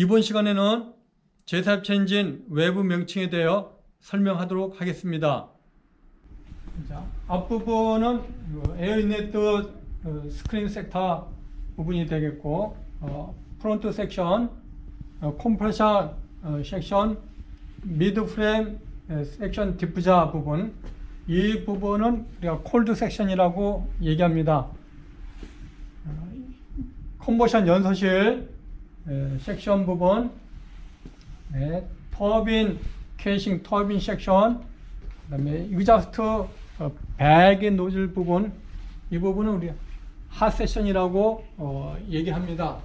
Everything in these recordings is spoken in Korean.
이번 시간에는 제삽 체인진 외부 명칭에 대하여 설명하도록 하겠습니다. 자, 앞부분은 그 에어인네트 어, 스크린 섹터 부분이 되겠고 어, 프론트 섹션, 어, 컴프레셔 어, 섹션, 미드 프레임 에, 섹션 디프자 부분 이 부분은 우리가 콜드 섹션이라고 얘기합니다. 어, 컨버션 연소실 에, 섹션 부분, 네, 터빈 캐싱 터빈 섹션, 그 다음에 유자스트 어, 배기 노즐 부분. 이 부분은 우리 핫 세션이라고 어, 얘기합니다.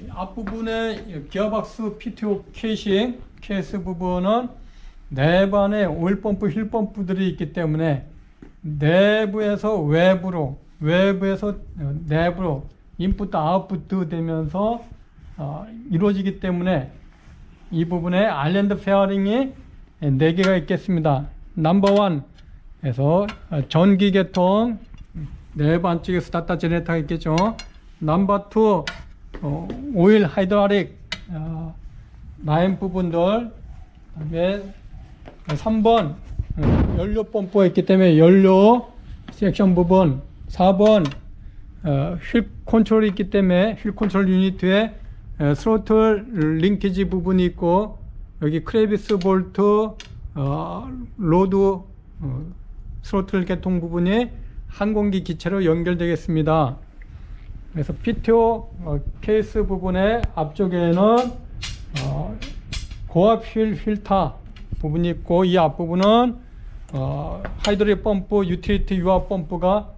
이 앞부분의 기어박스 PTO 캐싱 케이스 부분은 내반에 오일 펌프, 힐 펌프들이 있기 때문에 내부에서 외부로, 외부에서 어, 내부로 인풋 아웃풋 되면서 어, 이루어지기 때문에 이 부분에 아일랜드 페어링이 4개가 있겠습니다. 넘버 원에서 어, 전기 계통 내반 쪽에 스타터 제네터가 있겠죠. 넘버 투 어, 오일 하이드라릭 어, 라인 부분들 그다음에 3번 어, 연료 펌프가 있기 때문에 연료 섹션 부분 4번 어, 휠 컨트롤이 있기 때문에 휠 컨트롤 유니트에 어, 스로틀 링키지 부분이 있고 여기 크레비스 볼트 어, 로드 어, 스로틀 개통 부분이 항공기 기체로 연결되겠습니다. 그래서 PTO 어, 케이스 부분의 앞쪽에는 어, 고압 휠 필터 부분이 있고 이 앞부분은 어, 하이드롤릭 펌프, 유틸리티 유압 펌프가 아,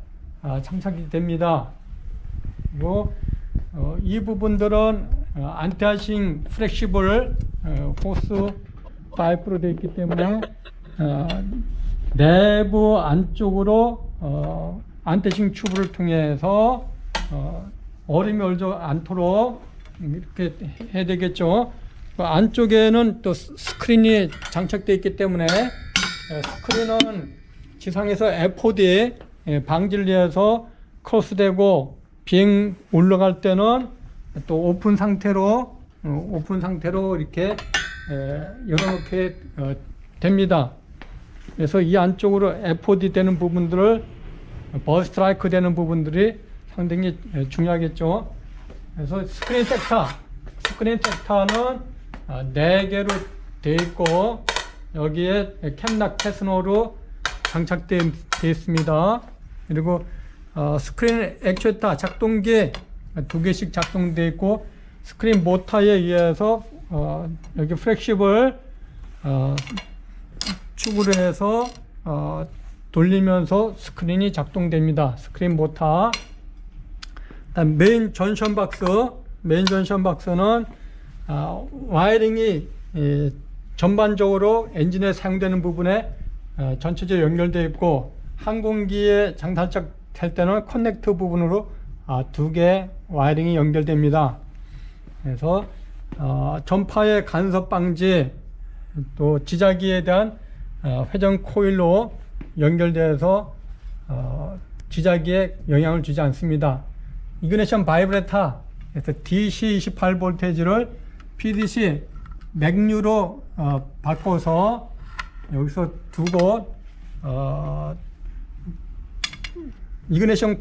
장착이 됩니다. 그리고 어, 이 부분들은 어, 안티아싱 플렉시블 어, 호스 파이프로 되어 있기 때문에 어, 내부 안쪽으로 어, 안티싱 튜브를 통해서 어, 얼음이 얼지 않도록 이렇게 해야 되겠죠. 그 안쪽에는 또 스- 스크린이 장착되어 있기 때문에 에, 스크린은 지상에서 FOD 에, 방지를 위해서 크로스되고 비행 올라갈 때는 또 오픈 상태로 어, 오픈 상태로 이렇게 에, 열어놓게 어, 됩니다. 그래서 이 안쪽으로 FOD 되는 부분들을 버스트라이크 되는 부분들이 상당히 에, 중요하겠죠. 그래서 스크린 섹터, 스크린 섹터는 아, 네 개로 되어 있고 여기에 캠락 테스너로 장착 되어 있습니다. 그리고 어, 스크린 액추에터 작동기 두 개씩 작동되어 있고 스크린 모터에 의해서 어, 여기 플렉시블 어, 축으로 해서 어, 돌리면서 스크린이 작동됩니다. 스크린 모터. 메인 전션 박스, 메인 전션 박스는 아, 와이링이 예, 전반적으로 엔진에 사용되는 부분에 어, 전체적으로 연결되어 있고 항공기에 장착 될 때는 커넥터 부분으로 아, 두 개 와이링이 연결됩니다. 그래서 어, 전파의 간섭 방지 또 지자기에 대한 어, 회전 코일로 연결돼서 어, 지자기에 영향을 주지 않습니다. 이그네션 바이브레타 그래서 DC 28 볼테지를 PDC 맥류로 어, 바꿔서 여기서 두고 어, 이그네션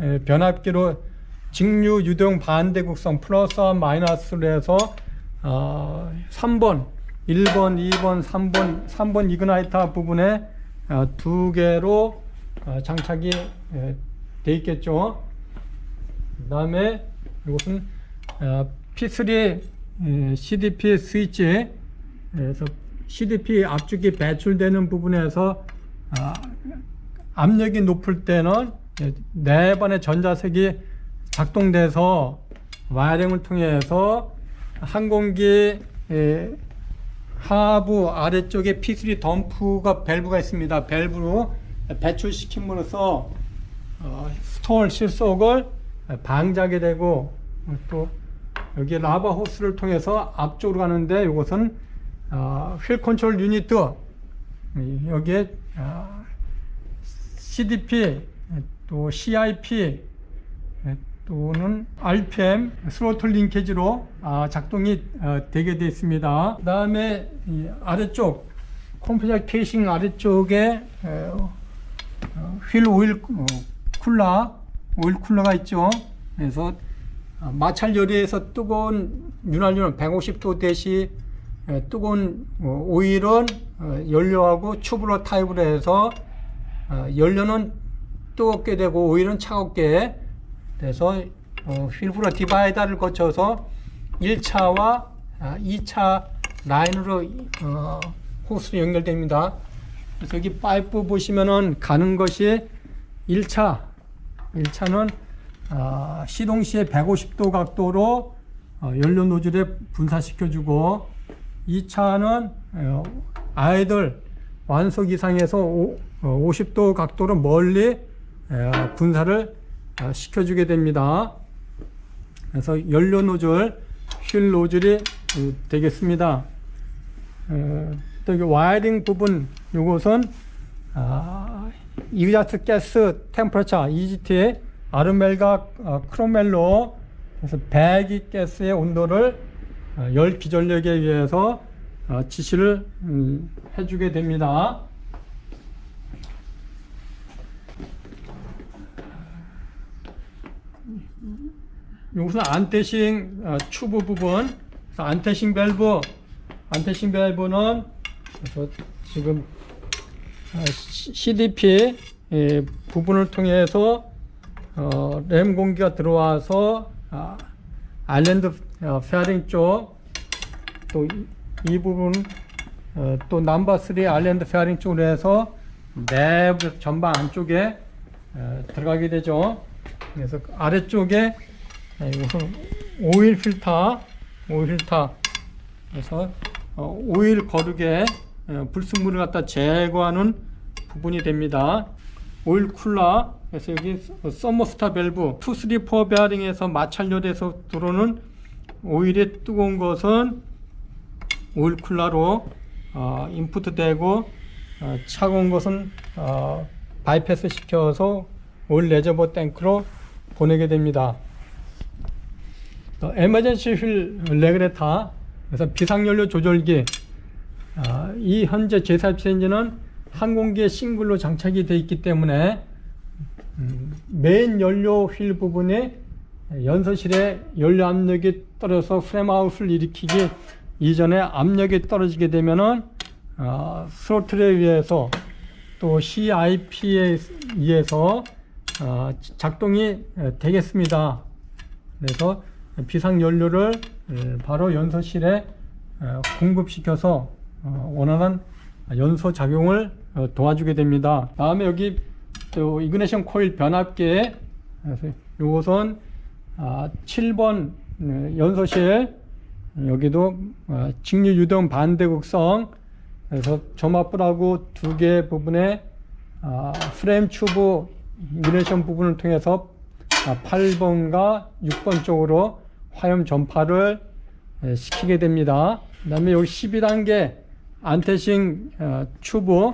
에, 변압기로 직류 유동 반대 곡선 플러스와 마이너스로 해서 어, 3번, 1번, 2번, 3번, 3번 이그나이터 부분에 어, 두 개로 어, 장착이 에, 돼 있겠죠. 그 다음에 이것은 어, P3 에, CDP 스위치 그래서 CDP 압축이 배출되는 부분에서 아, 압력이 높을 때는 네 번의 전자색이 작동돼서 와이링을 통해서 항공기 에, 하부 아래쪽에 P3 덤프가 밸브가 있습니다. 밸브로 배출시킴으로써 어, 스톤 실속을 방지하게 되고 또 여기 라바 호스를 통해서 앞쪽으로 가는데 이것은 어, 휠 컨트롤 이- 여기에 어, CDP 또 CIP 또 또는 RPM 스로틀 링케지로 아, 작동이 어, 되게 되어 있습니다. 그 다음에 아래쪽 컴퓨터 케이싱 아래쪽에 어, 어, 휠 오일 어, 쿨러 오일 쿨러가 있죠. 그래서 어, 마찰 열에서 뜨거운 윤활유는 150도 대시 에, 뜨거운 어, 오일은 어, 연료하고 튜브로 타입으로 해서 어, 연료는 뜨겁게 되고 오일은 차갑게 돼서 어, 휠프로 디바이더를 거쳐서 1차와 아, 2차 라인으로 어, 호스로 연결됩니다. 그래서 여기 파이프 보시면은 가는 것이 1차 1차는 아, 시동 시에 150도 각도로 어, 연료 노즐에 분사시켜주고 2차는 어, 아이들 완속 이상에서 오, 어, 50도 각도로 멀리 어, 분사를 어, 시켜주게 됩니다. 그래서 연료 노즐, 휠 노즐이 어, 되겠습니다. 어, 또 와이링 부분 요것은 아, 이그자스 가스 템퍼처 EGT 아르멜과 어, 크로멜로 그래서 배기 가스의 온도를 어, 열 기전력에 의해서 어, 지시를 음, 해주게 됩니다. 여기서 안테싱 어, 추부 부분, 안테싱 밸브, 안테싱 밸브는 지금 어, CDP 예, 부분을 통해서 어, 램 공기가 들어와서 아, 아일랜드 어, 페어링 쪽또 이 부분 어, 또 넘버 3 아일랜드 페어링 쪽으로 해서 내부 전방 안쪽에 어, 들어가게 되죠. 그래서 그 아래쪽에 예, 이것은 오일 필터, 오일 필터. 그래서 어, 오일 거르게 어, 불순물을 갖다 제거하는 부분이 됩니다. 오일 쿨러 그래서 여기 서머스타 밸브 2, 3, 4 베어링에서 마찰열에서 들어오는 오일이 뜨거운 것은 쿨러로 어, 인풋 되고 어, 차가운 것은 어, 바이패스 시켜서 오일 레저버 탱크로 보내게 됩니다. 또 에머전시 휠 레그레타 그래서 비상연료 조절기 아, 이 현재 제4 엔진은 항공기에 싱글로 장착이 되어 있기 때문에 음, 메인 연료 휠 부분에 연소실에 연료 압력이 떨어져서 프레임 아웃을 일으키기 이전에 압력이 떨어지게 되면은 어, 스로틀에 의해서 또 CIP에 의해서 어, 작동이 에, 되겠습니다. 그래서 비상 연료를 에, 바로 연소실에 어, 공급시켜서 어, 원활한 연소 작용을 어, 도와주게 됩니다. 다음에 여기 또 이그네션 코일 그래서 이것은 아, 7번 어, 연소실 여기도 어, 직류 유동 반대극성 그래서 점압불하고 두 개 부분에 아, 프레임 튜브 이그네션 부분을 통해서 아, 8번과 6번 쪽으로 화염 전파를 에, 시키게 됩니다. 그 다음에 여기 12단계 안테싱 어, 튜브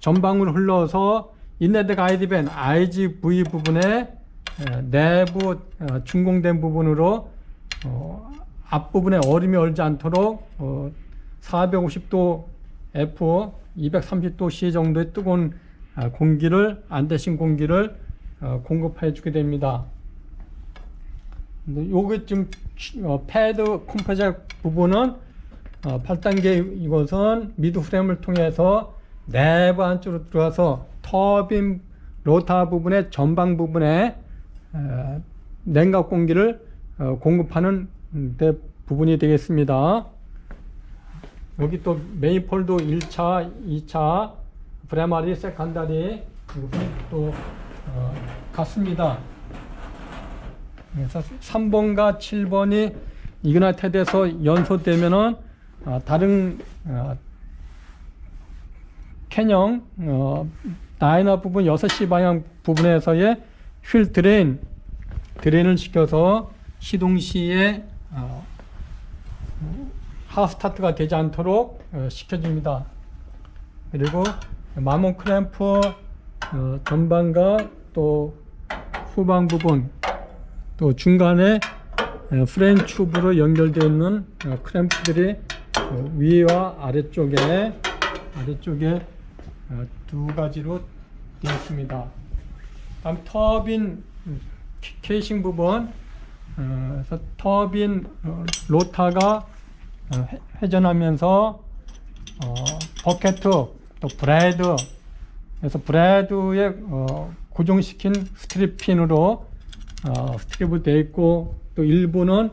전방으로 흘러서 인레드 가이드밴 IGV 부분에 에, 내부 어, 준공된 부분으로 어, 앞부분에 얼음이 얼지 않도록 어, 450도 F, 230도 C 정도의 뜨거운 아, 공기를 안테싱 공기를 어, 공급해 주게 됩니다. 요게 지금 어, 패드 컴포저 부분은 어, 8단계 이것은 미드 프레임을 통해서 내부 안쪽으로 들어가서 터빈 로타 부분의 전방 부분에 에, 냉각 공기를 어, 공급하는 데 부분이 되겠습니다. 여기 또 메이폴도 1차, 2차, 프레마리, 세컨다리 또 어, 같습니다. 그래서 3번과 7번이 이그나테드에서 연소되면은 어, 다른 어, 캐형 어, 다이나 부분 6시 방향 부분에서의 휠 드레인 드레인을 시켜서 시동 시에 어, 하스타트가 되지 않도록 어, 시켜줍니다. 그리고 마몬 크램프 어, 전방과 또 후방 부분 또 중간에 어, 프렌치 튜브로 연결되어 있는 어, 크램프들이 어, 위와 아래쪽에 아래쪽에 어, 두 가지로 되어 있습니다. 다음 터빈 음, 케- 케이싱 부분 어, 그래서 터빈 어, 로타가 어, 회- 회전하면서 어, 버켓 또 브레드 그래서 브레드에 어, 고정시킨 스트립핀으로 어, 스트립이 되어 있고 또 일부는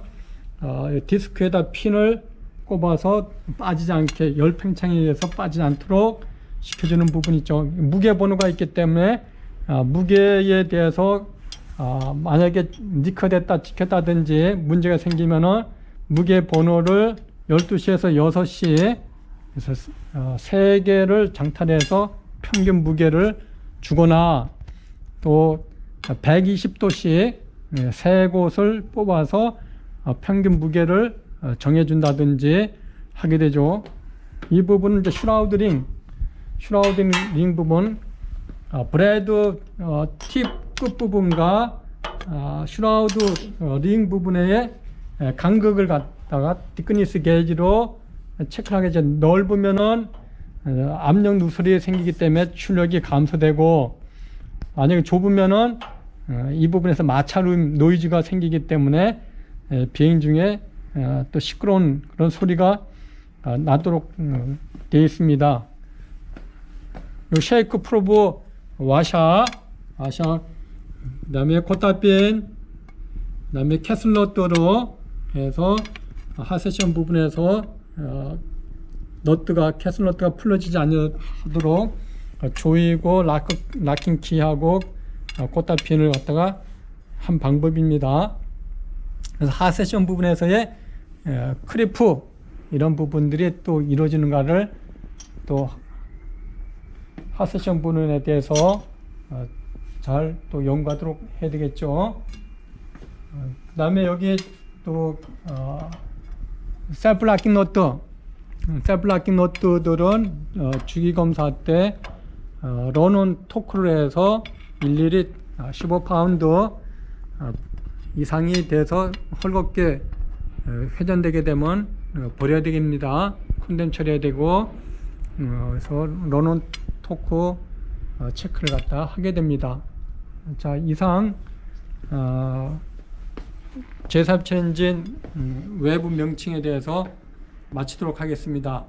어, 이 디스크에다 핀을 꼽아서 빠지지 않게 열 팽창에 의해서 빠지지 않도록 시켜주는 부분이 있죠. 무게 번호가 있기 때문에 아, 무게에 대해서 아, 만약에 니커됐다 찍혔다든지 문제가 생기면은 무게 번호를 12시에서 6시 그래서 어, 세 개를 장탈해서 평균 무게를 주거나 또 120도씩 세 곳을 뽑아서 어, 평균 무게를 어, 정해준다든지 하게 되죠. 이 부분은 이제 슈라우드링, 슈라우드링 링 부분, 어, 브레드 어, 팁 끝 부분과 어, 슈라우드 어, 링 부분의 에, 간극을 갖다가 디크니스 게이지로 체크를 하게 되죠. 넓으면은 어, 압력 누설이 생기기 때문에 출력이 감소되고 만약에 좁으면은 어, 이 부분에서 마찰음 노이즈가 생기기 때문에 에, 비행 중에 어, 또 시끄러운 그런 소리가 어, 나도록 어, 되어 있습니다. 요 쉐이크 프로브 와샤, 와샤, 그 다음에 코타핀, 그 다음에 캐슬러트로 해서 하세션 부분에서 어, 너트가 캐슬너트가 풀어지지 않도록 어, 조이고 락, 락킹 키하고 어, 꽃다핀을 갖다가 한 방법입니다. 그래서 하세션 부분에서의 에, 크리프 이런 부분들이 또 이루어지는가를 또 하세션 부분에 대해서 어, 잘 또 연구하도록 해야 되겠죠. 그 다음에 여기 또 어, 셀프 락킹 노트 셀프 락킹 노트들은 어, 주기 검사 때 어, 런온 토크를 해서 일일이 15파운드 어, 이상이 돼서 헐겁게 어, 회전되게 되면 어, 버려야 됩니다. 콘덴 처리해야 되고 어, 그래서 런온 토크 어, 체크를 갖다 하게 됩니다. 자 이상 어, 제삽체 엔진 음, 외부 명칭에 대해서 마치도록 하겠습니다.